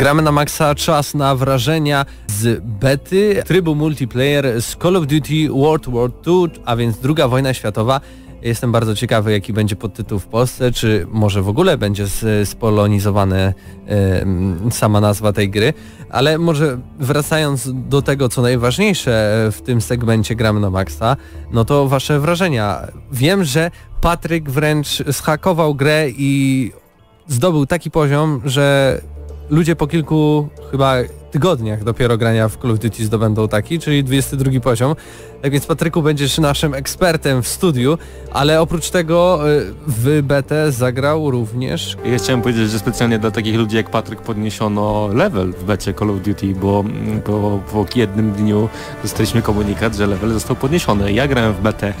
Gramy na maksa czas na wrażenia z bety trybu multiplayer z Call of Duty World War II, a więc druga wojna światowa. Jestem bardzo ciekawy, jaki będzie podtytuł w Polsce, czy może w ogóle będzie spolonizowana y, sama nazwa tej gry, ale może wracając do tego, co najważniejsze w tym segmencie Gramy na Maxa, no to wasze wrażenia. Wiem, że Patryk wręcz schakował grę i zdobył taki poziom, że ludzie po kilku chyba tygodniach dopiero grania w Call of Duty zdobędą taki, czyli 22 poziom. Tak więc Patryku będziesz naszym ekspertem w studiu, ale oprócz tego y, w BT zagrał również... Ja chciałem powiedzieć, że specjalnie dla takich ludzi jak Patryk podniesiono level w becie Call of Duty, bo po, jednym dniu dostaliśmy komunikat, że level został podniesiony. Ja grałem w BT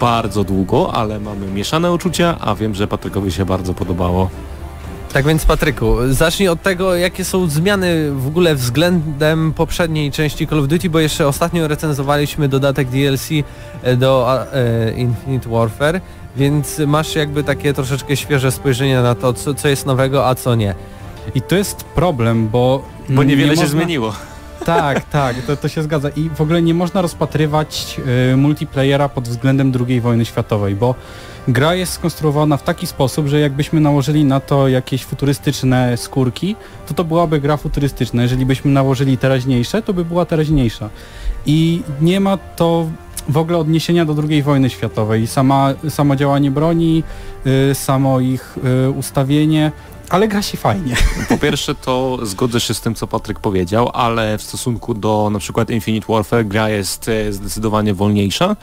bardzo długo, ale mamy mieszane uczucia, a wiem, że Patrykowi się bardzo podobało. Tak więc Patryku, zacznij od tego, jakie są zmiany w ogóle względem poprzedniej części Call of Duty, bo jeszcze ostatnio recenzowaliśmy dodatek DLC e, do e, Infinite Warfare, więc masz jakby takie troszeczkę świeże spojrzenie na to, co, co jest nowego, a co nie. I to jest problem, bo... Bo niewiele nie się można... zmieniło. Tak, tak, to, to się zgadza. I w ogóle nie można rozpatrywać y, multiplayera pod względem II wojny światowej, bo gra jest skonstruowana w taki sposób, że jakbyśmy nałożyli na to jakieś futurystyczne skórki, to to byłaby gra futurystyczna. Jeżeli byśmy nałożyli teraźniejsze, to by była teraźniejsza. I nie ma to w ogóle odniesienia do II wojny światowej. Sama, samo działanie broni, y, samo ich y, ustawienie, ale gra się fajnie. Po pierwsze to zgodzę się z tym, co Patryk powiedział, ale w stosunku do na przykład Infinite Warfare gra jest e, zdecydowanie wolniejsza.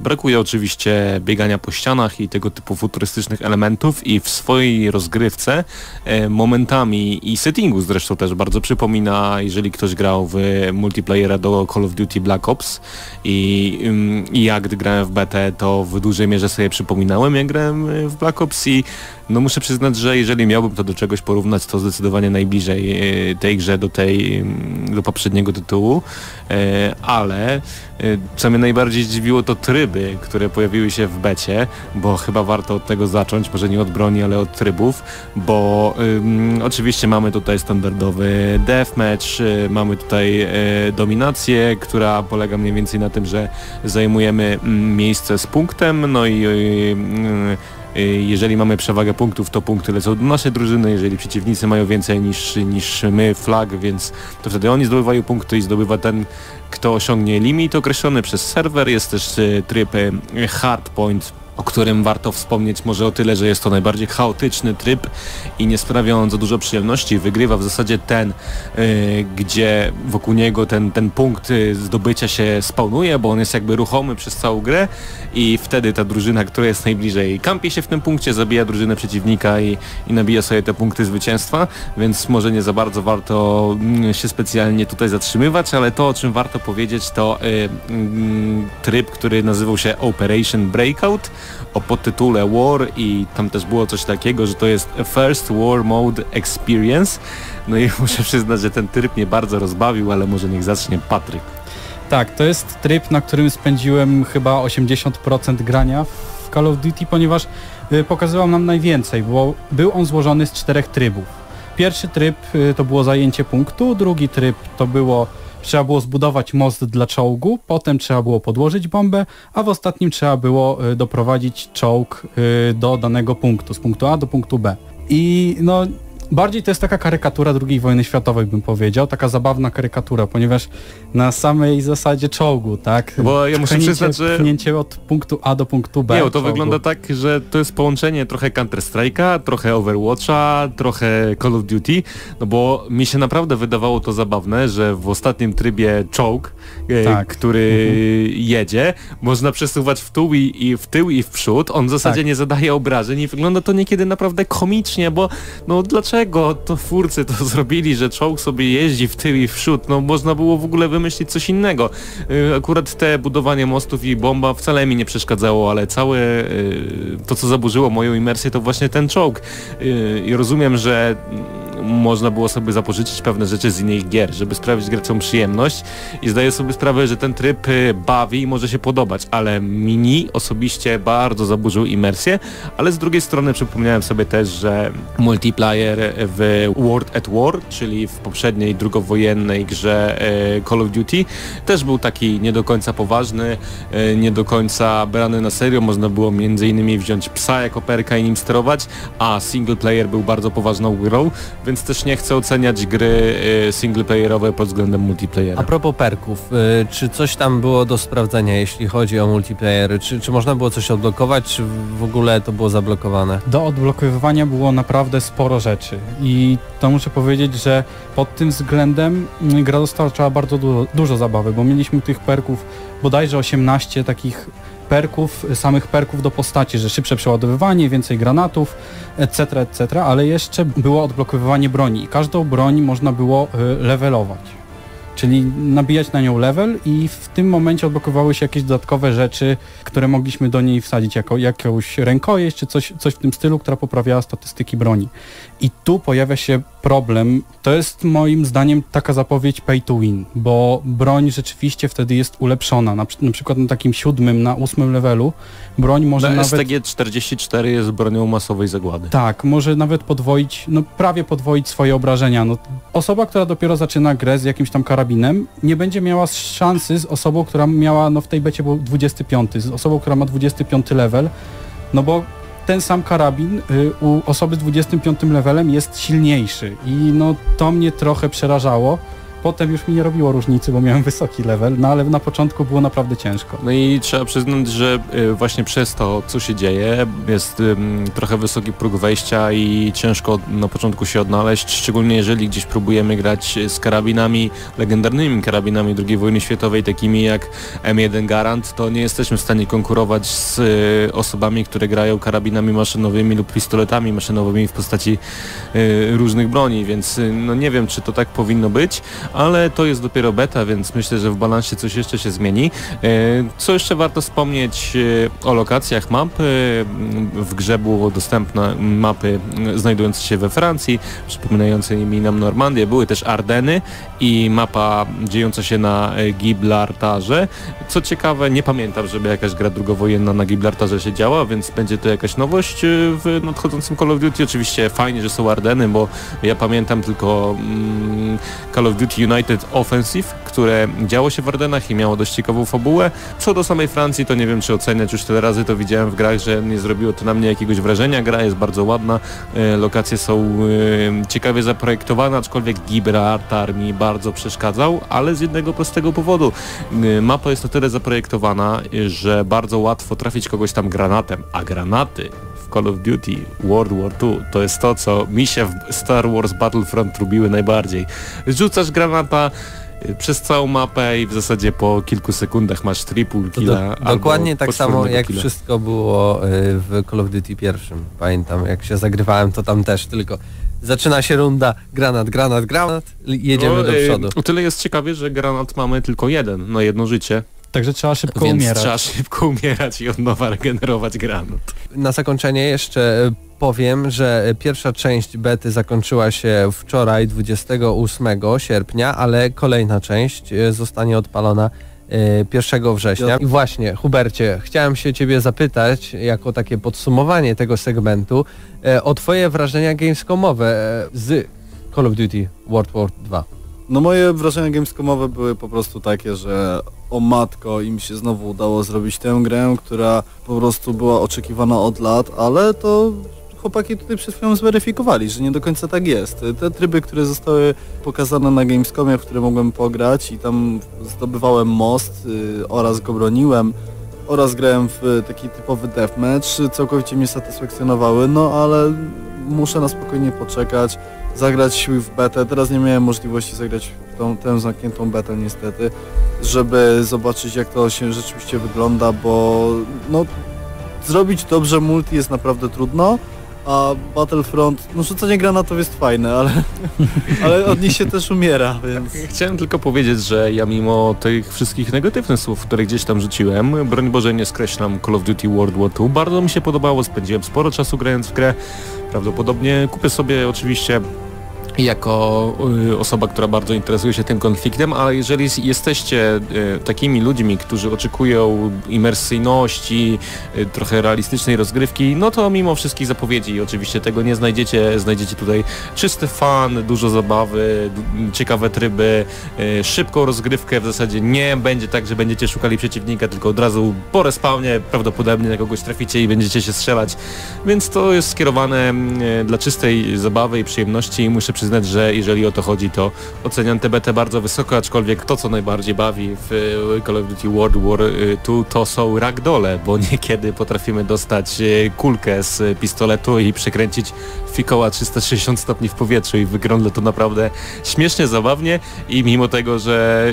Brakuje oczywiście biegania po ścianach i tego typu futurystycznych elementów i w swojej rozgrywce e, momentami i settingu zresztą też bardzo przypomina, jeżeli ktoś grał w multiplayera do Call of Duty Black Ops i, i jak gdy grałem w BT, to w dużej mierze sobie przypominałem, jak grałem w Black Ops i no muszę przyznać, że jeżeli miałbym to do czegoś porównać, to zdecydowanie najbliżej e, tej grze do tej, do poprzedniego tytułu, e, ale e, co mnie najbardziej zdziwiło to tryby, które pojawiły się w becie, bo chyba warto od tego zacząć, może nie od broni, ale od trybów, bo um, oczywiście mamy tutaj standardowy deathmatch, mamy tutaj dominację, która polega mniej więcej na tym, że zajmujemy miejsce z punktem, no i Y, jeżeli mamy przewagę punktów, to punkty lecą do naszej drużyny, jeżeli przeciwnicy mają więcej niż, niż my flag, więc to wtedy oni zdobywają punkty i zdobywa ten, kto osiągnie limit określony przez serwer. Jest też y, tryb y, hardpoint o którym warto wspomnieć może o tyle, że jest to najbardziej chaotyczny tryb i nie sprawia on za dużo przyjemności. Wygrywa w zasadzie ten, yy, gdzie wokół niego ten, ten punkt y, zdobycia się spawnuje, bo on jest jakby ruchomy przez całą grę i wtedy ta drużyna, która jest najbliżej kampi się w tym punkcie, zabija drużynę przeciwnika i, i nabija sobie te punkty zwycięstwa, więc może nie za bardzo warto mm, się specjalnie tutaj zatrzymywać, ale to o czym warto powiedzieć to yy, yy, tryb, który nazywał się Operation Breakout o podtytule War i tam też było coś takiego, że to jest First War Mode Experience. No i muszę przyznać, że ten tryb mnie bardzo rozbawił, ale może niech zacznie Patryk. Tak, to jest tryb, na którym spędziłem chyba 80% grania w Call of Duty, ponieważ y, pokazywał nam najwięcej, bo był on złożony z czterech trybów. Pierwszy tryb y, to było zajęcie punktu, drugi tryb to było trzeba było zbudować most dla czołgu, potem trzeba było podłożyć bombę, a w ostatnim trzeba było y, doprowadzić czołg y, do danego punktu, z punktu A do punktu B. I no bardziej to jest taka karykatura II wojny światowej, bym powiedział, taka zabawna karykatura, ponieważ na samej zasadzie czołgu, tak? Bo ja muszę przyznać, że... Pchnięcie od punktu A do punktu B. Nie, to czołgu. wygląda tak, że to jest połączenie trochę Counter-Strike'a, trochę Overwatcha, trochę Call of Duty, no bo mi się naprawdę wydawało to zabawne, że w ostatnim trybie czołg, e, tak. który mhm. jedzie, można przesuwać w tył i, i, w tył i w przód, on w zasadzie tak. nie zadaje obrażeń i wygląda to niekiedy naprawdę komicznie, bo no dlaczego dlaczego to twórcy to zrobili, że czołg sobie jeździ w tył i w przód? No można było w ogóle wymyślić coś innego. Y, akurat te budowanie mostów i bomba wcale mi nie przeszkadzało, ale całe y, to, co zaburzyło moją imersję, to właśnie ten czołg. Y, I rozumiem, że można było sobie zapożyczyć pewne rzeczy z innych gier, żeby sprawić graczom przyjemność. I zdaję sobie sprawę, że ten tryb y, bawi i może się podobać, ale mini osobiście bardzo zaburzył imersję, ale z drugiej strony przypomniałem sobie też, że multiplayer w World at War, czyli w poprzedniej drugowojennej grze y, Call of Duty też był taki nie do końca poważny, nie do końca brany na serio, można było między innymi wziąć psa jako perka i nim sterować, a single player był bardzo poważną grą, więc też nie chcę oceniać gry y, singleplayerowe pod względem multiplayera. A propos perków, y, czy coś tam było do sprawdzenia, jeśli chodzi o multiplayer? Czy, czy można było coś odblokować, czy w ogóle to było zablokowane? Do odblokowywania było naprawdę sporo rzeczy i to muszę powiedzieć, że pod tym względem mm, gra dostarczała bardzo dużo, dużo zabawy, bo mieliśmy tych perków bodajże 18 takich perków, samych perków do postaci, że szybsze przeładowywanie, więcej granatów, etc., etc., ale jeszcze było odblokowywanie broni i każdą broń można było y, levelować. Czyli nabijać na nią level i w tym momencie odblokowały się jakieś dodatkowe rzeczy, które mogliśmy do niej wsadzić jako jakąś rękojeść czy coś, coś w tym stylu, która poprawiała statystyki broni. I tu pojawia się problem. To jest moim zdaniem taka zapowiedź pay to win, bo broń rzeczywiście wtedy jest ulepszona. Na, na przykład na takim siódmym, na ósmym levelu broń może Na nawet... STG-44 jest bronią masowej zagłady. Tak, może nawet podwoić, no prawie podwoić swoje obrażenia. No, osoba, która dopiero zaczyna grę z jakimś tam karabinem, nie będzie miała szansy z osobą, która miała, no w tej becie był 25, z osobą, która ma 25 level, no bo ten sam karabin y, u osoby z 25 levelem jest silniejszy i no to mnie trochę przerażało. Potem już mi nie robiło różnicy, bo miałem wysoki level, no ale na początku było naprawdę ciężko. No i trzeba przyznać, że y, właśnie przez to, co się dzieje, jest trochę wysoki próg wejścia i ciężko na początku się odnaleźć, szczególnie jeżeli gdzieś próbujemy grać z karabinami, legendarnymi karabinami II wojny światowej, takimi jak M1 Garand, to nie jesteśmy w stanie konkurować z y, osobami, które grają karabinami maszynowymi lub pistoletami maszynowymi w postaci y, różnych broni, więc no nie wiem, czy to tak powinno być, ale to jest dopiero beta, więc myślę, że w balansie coś jeszcze się zmieni. E, co jeszcze warto wspomnieć e, o lokacjach map. E, w grze było dostępne mapy znajdujące się we Francji, przypominające mi nam Normandię. Były też Ardeny i mapa dziejąca się na Gibraltarze. Co ciekawe, nie pamiętam, żeby jakaś gra drugowojenna na Gibraltarze się działa, więc będzie to jakaś nowość w nadchodzącym Call of Duty. Oczywiście fajnie, że są Ardeny, bo ja pamiętam tylko mm, Call of Duty United Offensive, które działo się w Ardenach i miało dość ciekawą fabułę. Co do samej Francji, to nie wiem czy oceniać, już tyle razy to widziałem w grach, że nie zrobiło to na mnie jakiegoś wrażenia. Gra jest bardzo ładna, e, lokacje są e, ciekawie zaprojektowane, aczkolwiek Gibraltar mi bardzo przeszkadzał, ale z jednego prostego powodu. E, mapa jest na tyle zaprojektowana, że bardzo łatwo trafić kogoś tam granatem, a granaty w Call of Duty World War II to jest to, co mi się w Star Wars Battlefront lubiły najbardziej. Rzucasz granata, y, przez całą mapę i w zasadzie po kilku sekundach masz triple killa. Do, dokładnie tak samo jak killa. wszystko było y, w Call of Duty pierwszym. Pamiętam jak się zagrywałem to tam też tylko zaczyna się runda, granat, granat, granat, jedziemy no, do przodu. O tyle jest ciekawie, że granat mamy tylko jeden na jedno życie. Także trzeba szybko Więc umierać. trzeba szybko umierać i od nowa regenerować granat. Na zakończenie jeszcze powiem, że pierwsza część bety zakończyła się wczoraj 28 sierpnia, ale kolejna część e, zostanie odpalona 1 e, września. I właśnie, Hubercie, chciałem się Ciebie zapytać, jako takie podsumowanie tego segmentu, e, o Twoje wrażenia gamescomowe z Call of Duty World War 2. No moje wrażenia gamescomowe były po prostu takie, że o matko im się znowu udało zrobić tę grę, która po prostu była oczekiwana od lat, ale to chłopaki tutaj przed chwilą zweryfikowali, że nie do końca tak jest. Te tryby, które zostały pokazane na Gamescomie, w które mogłem pograć i tam zdobywałem most yy, oraz go broniłem oraz grałem w taki typowy deathmatch, całkowicie mnie satysfakcjonowały, no ale muszę na spokojnie poczekać, zagrać w betę. Teraz nie miałem możliwości zagrać w tą, tę zamkniętą betę niestety, żeby zobaczyć jak to się rzeczywiście wygląda, bo no zrobić dobrze multi jest naprawdę trudno, a Battlefront, no rzucanie granatów jest fajne, ale, ale od nich się też umiera, więc... Chciałem tylko powiedzieć, że ja mimo tych wszystkich negatywnych słów, które gdzieś tam rzuciłem, broń Boże nie skreślam Call of Duty World War II, bardzo mi się podobało, spędziłem sporo czasu grając w grę, prawdopodobnie kupię sobie oczywiście jako y, osoba, która bardzo interesuje się tym konfliktem, ale jeżeli jesteście y, takimi ludźmi, którzy oczekują imersyjności, y, trochę realistycznej rozgrywki, no to mimo wszystkich zapowiedzi oczywiście tego nie znajdziecie, znajdziecie tutaj czysty fan, dużo zabawy, ciekawe tryby, szybką rozgrywkę, w zasadzie nie będzie tak, że będziecie szukali przeciwnika, tylko od razu po respawnie prawdopodobnie na kogoś traficie i będziecie się strzelać, więc to jest skierowane dla czystej zabawy i przyjemności. I muszę przyznać, przyznać, że jeżeli o to chodzi, to oceniam TBT bardzo wysoko, aczkolwiek to, co najbardziej bawi w e, Call of Duty World War II, to są ragdole, bo niekiedy potrafimy dostać e, kulkę z pistoletu i przekręcić fikoła 360 stopni w powietrzu i wygląda to naprawdę śmiesznie, zabawnie i mimo tego, że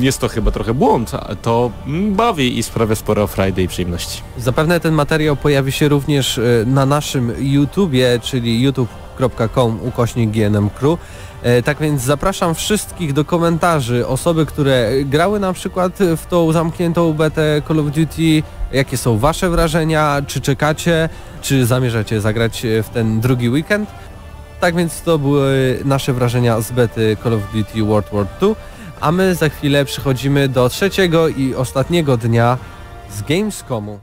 jest to chyba trochę błąd, to bawi i sprawia sporo frajdy i przyjemności. Zapewne ten materiał pojawi się również e, na naszym YouTubie, czyli YouTube facebook.com ukośnik GNM Crew. E, tak więc zapraszam wszystkich do komentarzy, osoby, które grały na przykład w tą zamkniętą betę Call of Duty, jakie są wasze wrażenia, czy czekacie, czy zamierzacie zagrać w ten drugi weekend. Tak więc to były nasze wrażenia z bety Call of Duty World War II, a my za chwilę przechodzimy do trzeciego i ostatniego dnia z Gamescomu.